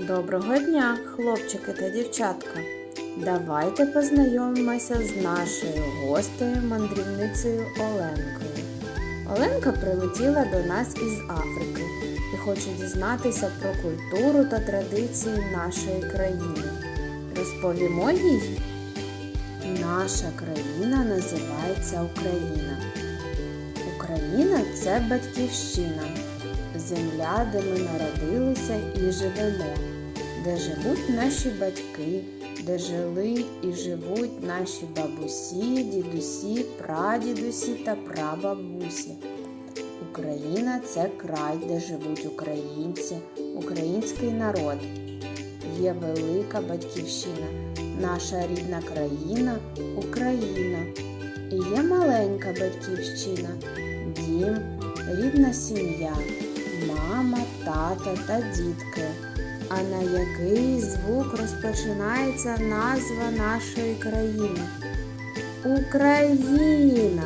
Доброго дня, хлопчики та дівчатка! Давайте познайомимося з нашою гостею мандрівницею Оленкою. Оленка прилетіла до нас із Африки і хоче дізнатися про культуру та традиції нашої країни. Розповімо їй. Наша країна називається Україна. Україна це батьківщина, земля, де ми народилися і живемо, де живуть наші батьки, де жили і живуть наші бабусі, дідусі, прадідусі та прабабусі. Україна це край, де живуть українці, український народ. Є велика батьківщина, наша рідна країна Україна. І є маленька батьківщина, дім, рідна сім'я, мама, тато та дітки. А на який звук розпочинається назва нашої країни? Україна.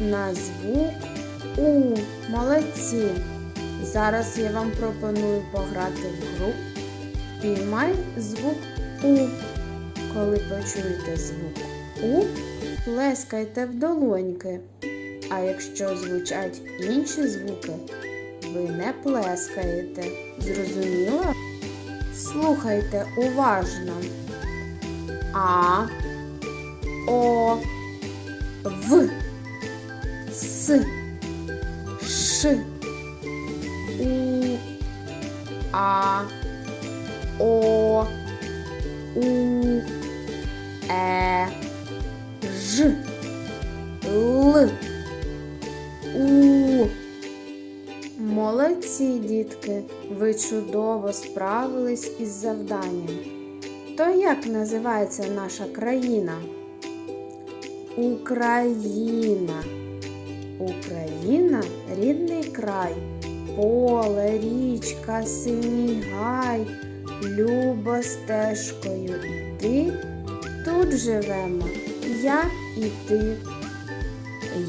На звук У. Молодці. Зараз я вам пропоную пограти в гру. Піймай звук У. Коли почуєте звук У, плескайте в долоньки. А якщо звучать інші звуки, ви не плескаєте. Зрозуміло? Слухайте уважно. А, О, В, С, Ш, У, А, О, У, Е, Ж, Л, Молодці, дітки, ви чудово справились із завданням. То як називається наша країна? Україна. Україна рідний край, поле, річка, синій гай, любо стежкою іти. Тут живемо я і ти.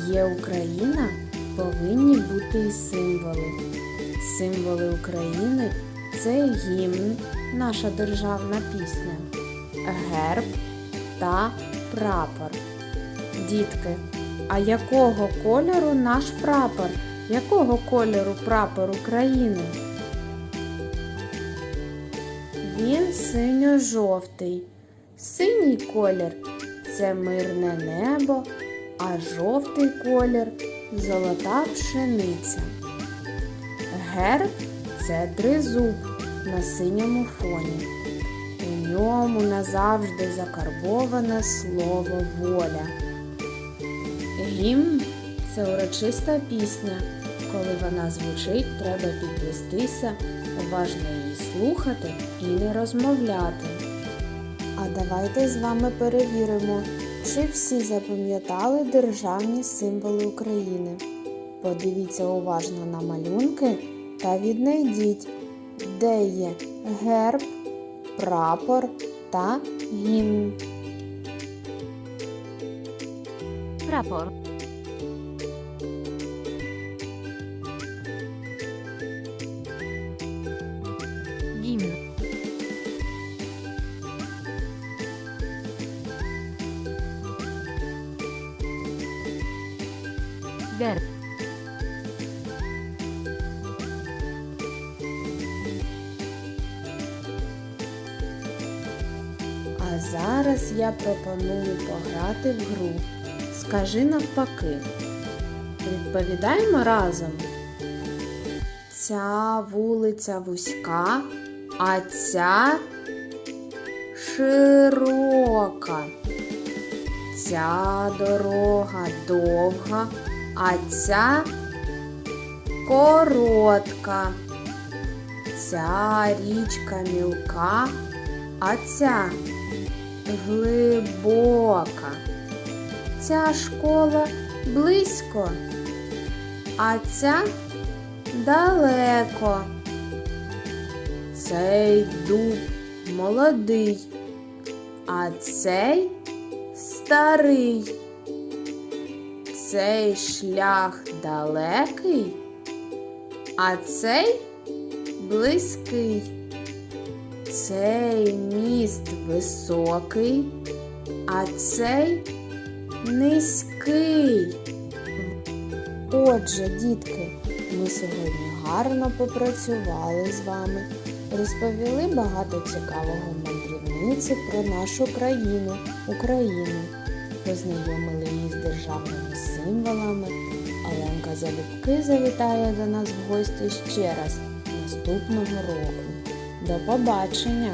Є Україна, повинні бути і символи. Символи України це гімн, наша державна пісня, герб та прапор. Дітки, а якого кольору наш прапор? Якого кольору прапор України? Він синьо-жовтий. Синій колір це мирне небо, а жовтий колір золота пшениця. Герб це тризуб на синьому фоні. У ньому назавжди закарбоване слово воля. Гімн це урочиста пісня. Коли вона звучить, треба підвестися, уважно її слухати і не розмовляти. А давайте з вами перевіримо, чи всі запам'ятали державні символи України. Подивіться уважно на малюнки та віднайдіть, де є герб, прапор та гімн. Прапор. Гімн. Герб. Зараз я пропоную пограти в гру. Скажи навпаки. Відповідаємо разом. Ця вулиця вузька, а ця широка. Ця дорога довга, а ця коротка. Ця річка мілка, а ця глибока. Ця школа близько, а ця далеко. Цей дуб молодий, а цей старий. Цей шлях далекий, а цей близький. Цей міст високий, а цей низький. Отже, дітки, ми сьогодні гарно попрацювали з вами, розповіли багато цікавого мандрівниці про нашу країну, Україну, познайомили її з державними символами. Оленка Залюбки завітає до нас в гості ще раз наступного року. До побачення!